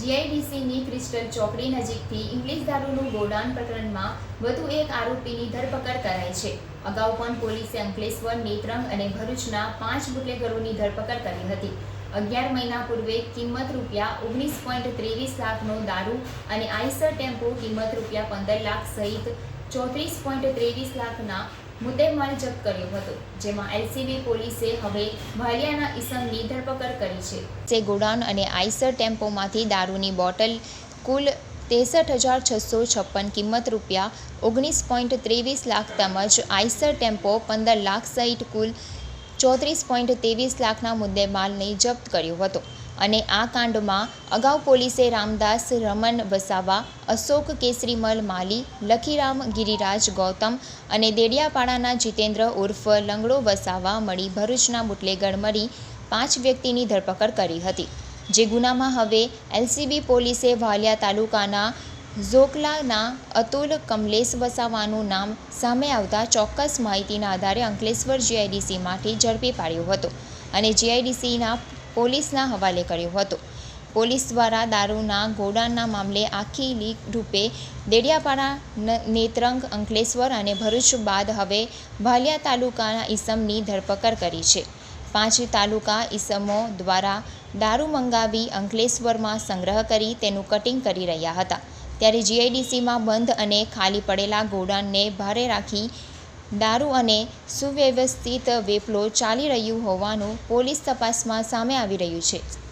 જીઆઈડીસીની crystal ચોકડી નજીકથી English દારૂનું godown પ્રકરણમાં વધુ એક આરોપીની ધરપકડ કરાઈ છે. અગાઉ પણ પોલીસે અંકલેશ્વર નેત્રંગ અને ભરૂચના પાંચ બુટલેગરોની ધરપકડ કરી હતી. અગિયાર મહિના પૂર્વે કિંમત રૂપિયા ઓગણીસ પોઈન્ટ ત્રેવીસ લાખનો દારૂ અને આઈસર ટેમ્પો કિંમત રૂપિયા પંદર લાખ સહિત ચોત્રીસ પોઈન્ટ ત્રેવીસ લાખના મુદ્દેમાલ જપ્ત કર્યો હતો, જેમાં એલસીબી પોલીસે હવે ભાલિયાના ઇસમની ધરપકડ કરી છે. જે ગોડાઉન અને આઈસર ટેમ્પોમાંથી દારૂની બોટલ કુલ ત્રેસઠ હજાર છસો છપ્પન કિંમત રૂપિયા, ઓગણીસ પોઈન્ટ ત્રેવીસ લાખ તેમજ આઈસર ટેમ્પો પંદર લાખ સહિત કુલ ચોત્રીસ પોઈન્ટ ત્રેવીસ લાખના મુદ્દે માલને જપ્ત કર્યો હતો. અને આ કાંડમાં અગાઉ પોલીસે રામદાસ, રમન વસાવા, અશોક કેસરીમલ, માલી, લખીરામ, ગિરિરાજ, ગૌતમ અને દેડિયાપાડાના જીતેન્દ્ર ઉર્ફ, લંગડો વસાવા મળી ભરૂચના બુટલેગઢ મળી પાંચ વ્યક્તિની ધરપકડ કરી હતી. જે ગુનામાં હવે એલસીબી પોલીસે વાલિયા તાલુકાના ઝોકલાના અતુલ કમલેશ વસાવાનું નામ સામે આવતા ચોક્કસ માહિતીના આધારે અંકલેશ્વર જીઆઈડીસીમાંથી ઝડપી પાડ્યો હતો અને જીઆઈડીસીના પોલીસના હવાલે કર્યો હતો. પોલીસ દ્વારા દારૂના ગોડાઉનના મામલે આખી લીક રૂપે દેડિયાપાડા નેત્રંગ, અંકલેશ્વર અને ભરૂચ બાદ હવે ભાલિયા તાલુકાના ઈસમની ધરપકડ કરી છે. પાંચ તાલુકા ઈસમો દ્વારા દારૂ મંગાવી અંકલેશ્વરમાં સંગ્રહ કરી તેનું કટિંગ કરી રહ્યા હતા. ત્યારે જીઆઈડીસીમાં બંધ અને ખાલી પડેલા ગોડાઉનને ભારે રાખી દારૂ અને સુવ્યવસ્થિત વેપલો ચાલી રહ્યું હોવાનું પોલીસ તપાસમાં સામે આવી રહ્યું છે.